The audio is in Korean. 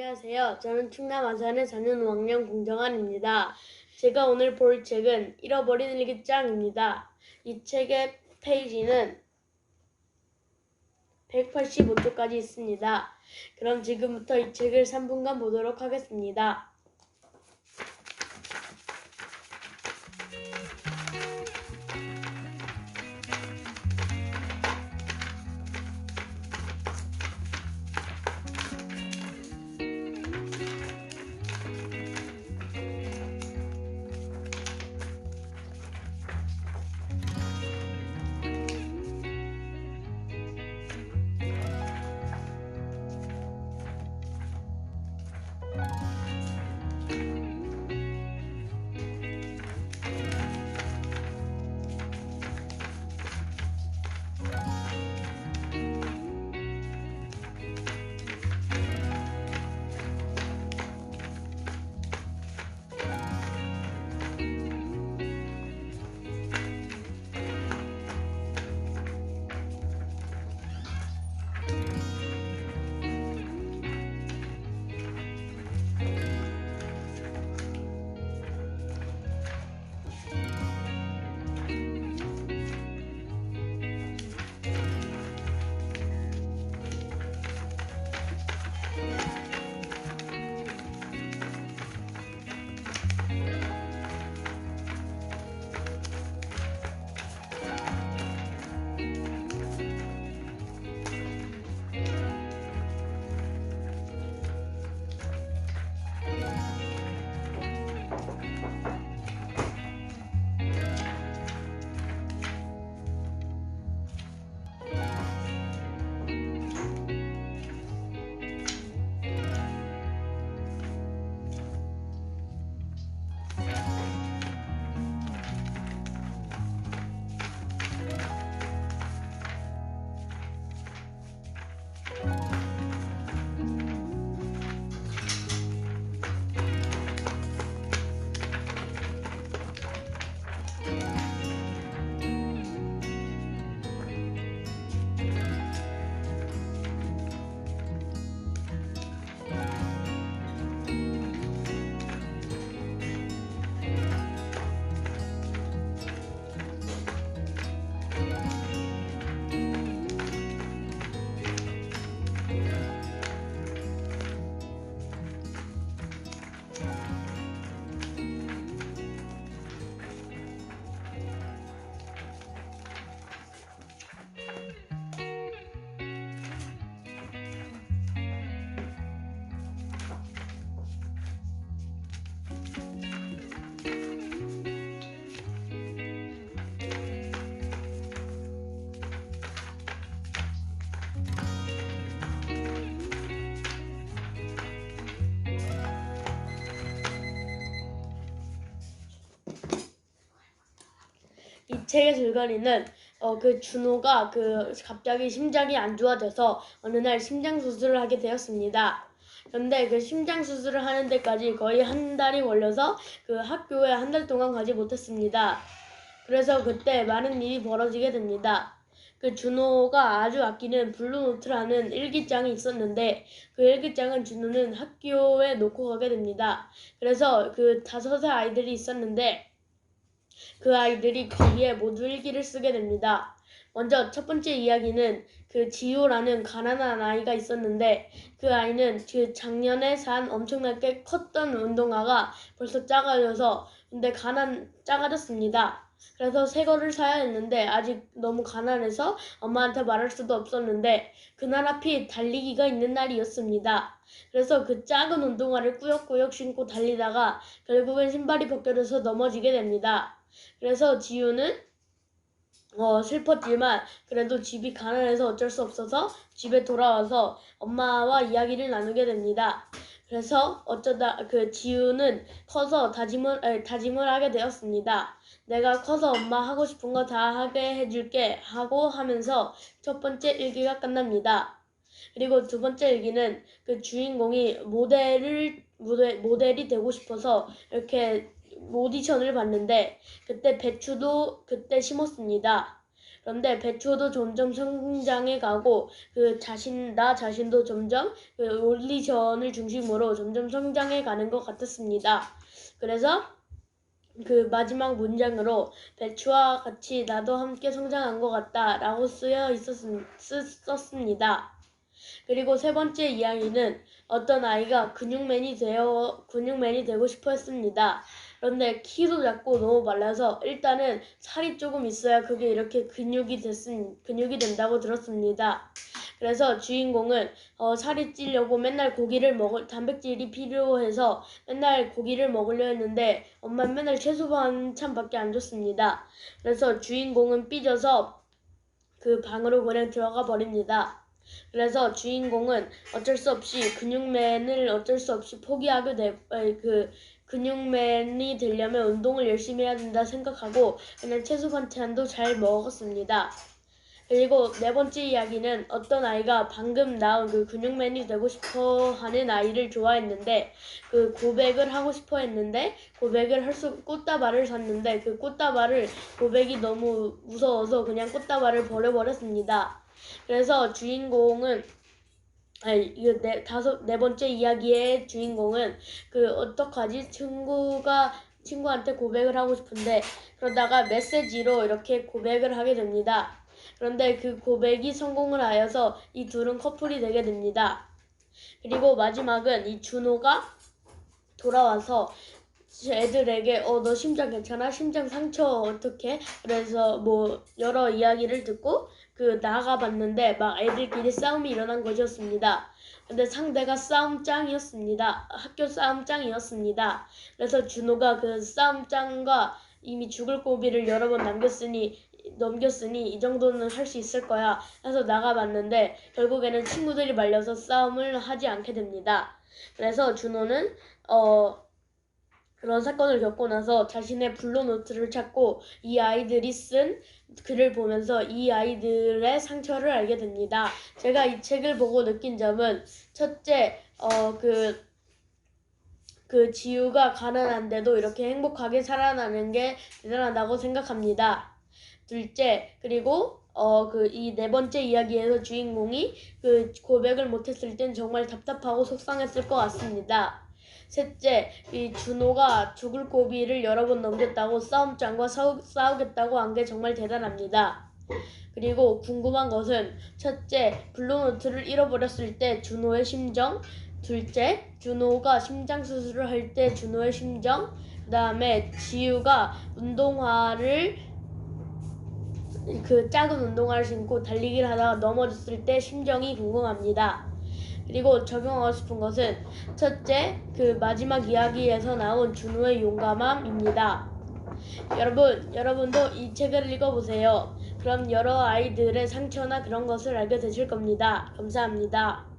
안녕하세요. 저는 충남 아산에 사는 왕년 공정환입니다. 제가 오늘 볼 책은 잃어버린 일기장입니다. 이 책의 페이지는 185쪽까지 있습니다. 그럼 지금부터 이 책을 3분간 보도록 하겠습니다. Yeah. 책의 줄거리는 어, 그 준호가 그 갑자기 심장이 안 좋아져서 어느 날 심장 수술을 하게 되었습니다. 그런데 그 심장 수술을 하는 데까지 거의 한 달이 걸려서 그 학교에 한 달 동안 가지 못했습니다. 그래서 그때 많은 일이 벌어지게 됩니다. 그 준호가 아주 아끼는 블루노트라는 일기장이 있었는데 그 일기장은 준호는 학교에 놓고 가게 됩니다. 그래서 그 다섯의 아이들이 있었는데 그 아이들이 거기에 모두 일기를 쓰게 됩니다. 먼저 첫 번째 이야기는 그 지효라는 가난한 아이가 있었는데 그 아이는 그 작년에 산 엄청나게 컸던 운동화가 벌써 작아져서 근데 가난 작아졌습니다. 그래서 새 거를 사야 했는데 아직 너무 가난해서 엄마한테 말할 수도 없었는데 그날 하필 달리기가 있는 날이었습니다. 그래서 그 작은 운동화를 꾸역꾸역 신고 달리다가 결국엔 신발이 벗겨져서 넘어지게 됩니다. 그래서 지우는 어, 슬펐지만 그래도 집이 가난해서 어쩔 수 없어서 집에 돌아와서 엄마와 이야기를 나누게 됩니다. 그래서 어쩌다 그 지우는 커서 다짐을 에, 다짐을 하게 되었습니다. 내가 커서 엄마 하고 싶은 거 다 하게 해줄게 하고 하면서 첫 번째 일기가 끝납니다. 그리고 두 번째 일기는 그 주인공이 모델을 모델, 모델이 되고 싶어서 이렇게 오디션을 봤는데 그때 배추도 그때 심었습니다. 그런데 배추도 점점 성장해 가고 그 자신 나 자신도 점점 그 오디션을 중심으로 점점 성장해 가는 것 같았습니다. 그래서 그 마지막 문장으로 배추와 같이 나도 함께 성장한 것 같다라고 쓰여 있었 썼습니다. 그리고 세 번째 이야기는 어떤 아이가 근육맨이 되어 근육맨이 되고 싶어 했습니다. 그런데 키도 작고 너무 말라서 일단은 살이 조금 있어야 그게 이렇게 근육이 됐음 근육이 된다고 들었습니다. 그래서 주인공은 어, 살이 찌려고 맨날 고기를 먹을 단백질이 필요해서 맨날 고기를 먹으려 했는데 엄마는 맨날 채소 반찬밖에 안 줬습니다. 그래서 주인공은 삐져서 그 방으로 그냥 들어가 버립니다. 그래서 주인공은 어쩔 수 없이 근육맨을 어쩔 수 없이 포기하게 돼, 아니, 그 근육맨이 되려면 운동을 열심히 해야 된다 생각하고 그냥 채소 반찬도 잘 먹었습니다. 그리고 네 번째 이야기는 어떤 아이가 방금 나온 그 근육맨이 되고 싶어 하는 아이를 좋아했는데 그 고백을 하고 싶어 했는데 고백을 할 수 꽃다발을 샀는데 그 꽃다발을 고백이 너무 무서워서 그냥 꽃다발을 버려버렸습니다. 그래서 주인공은 아니 이거 네 다섯 네 번째 이야기의 주인공은 그 어떡하지 친구가 친구한테 고백을 하고 싶은데 그러다가 메시지로 이렇게 고백을 하게 됩니다. 그런데 그 고백이 성공을 하여서 이 둘은 커플이 되게 됩니다. 그리고 마지막은 이 준호가 돌아와서 애들에게 어 너 심장 괜찮아? 심장 상처 어떻게? 그래서 뭐 여러 이야기를 듣고 그 나가 봤는데 막 애들끼리 싸움이 일어난 것이었습니다. 근데 상대가 싸움짱이었습니다. 학교 싸움짱이었습니다. 그래서 준호가 그 싸움짱과 이미 죽을 고비를 여러 번 남겼으니 넘겼으니 이 정도는 할 수 있을 거야 해서 나가봤는데 결국에는 친구들이 말려서 싸움을 하지 않게 됩니다. 그래서 준호는 어 그런 사건을 겪고 나서 자신의 블루노트를 찾고 이 아이들이 쓴 글을 보면서 이 아이들의 상처를 알게 됩니다. 제가 이 책을 보고 느낀 점은 첫째, 어, 그, 그 지우가 가난한데도 이렇게 행복하게 살아나는 게 대단하다고 생각합니다. 둘째, 그리고 어, 그 이 네 번째 이야기에서 주인공이 그 고백을 못했을 땐 정말 답답하고 속상했을 것 같습니다. 셋째, 이 준호가 죽을 고비를 여러 번 넘겼다고 싸움장과 싸우, 싸우겠다고 한 게 정말 대단합니다. 그리고 궁금한 것은 첫째, 블루노트를 잃어버렸을 때 준호의 심정, 둘째, 준호가 심장 수술을 할 때 준호의 심정, 그 다음에 지우가 운동화를 그 작은 운동화를 신고 달리기를 하다가 넘어졌을 때 심정이 궁금합니다. 그리고 적용하고 싶은 것은 첫째, 그 마지막 이야기에서 나온 준호의 용감함입니다. 여러분, 여러분도 이 책을 읽어보세요. 그럼 여러 아이들의 상처나 그런 것을 알게 되실 겁니다. 감사합니다.